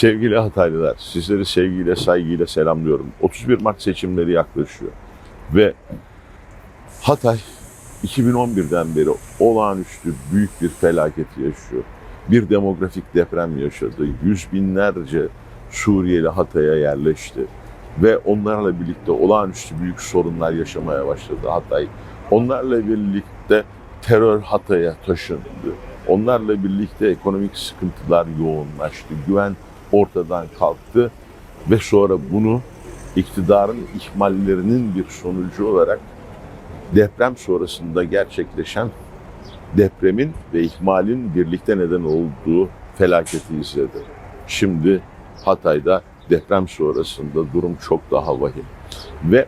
Sevgili Hataylılar, sizleri sevgiyle, saygıyla selamlıyorum. 31 Mart seçimleri yaklaşıyor. Ve Hatay 2011'den beri olağanüstü büyük bir felaketi yaşıyor. Bir demografik deprem yaşadı. Yüz binlerce Suriyeli Hatay'a yerleşti. Ve onlarla birlikte olağanüstü büyük sorunlar yaşamaya başladı Hatay. Onlarla birlikte terör Hatay'a taşındı. Onlarla birlikte ekonomik sıkıntılar yoğunlaştı. Güven ortadan kalktı ve sonra bunu iktidarın ihmallerinin bir sonucu olarak deprem sonrasında gerçekleşen depremin ve ihmalin birlikte neden olduğu felaketi izledi. Şimdi Hatay'da deprem sonrasında durum çok daha vahim. Ve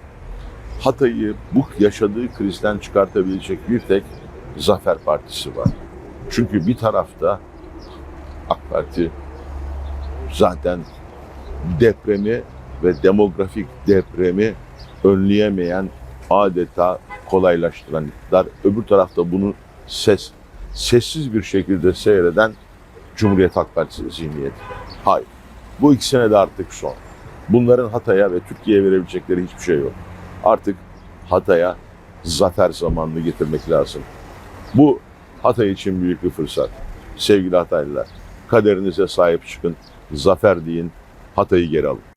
Hatay'ı bu yaşadığı krizden çıkartabilecek bir tek Zafer Partisi var. Çünkü bir tarafta AK Parti zaten depremi ve demografik depremi önleyemeyen adeta kolaylaştıran iktidar. Öbür tarafta bunu ses sessiz bir şekilde seyreden Cumhuriyet Halk Partisi zihniyeti. Hayır. Bu ikisine de artık son. Bunların Hatay'a ve Türkiye'ye verebilecekleri hiçbir şey yok. Artık Hatay'a zafer zamanını getirmek lazım. Bu Hatay için büyük bir fırsat. Sevgili Hataylılar, kaderinize sahip çıkın, zafer deyin, Hatay'ı geri alın.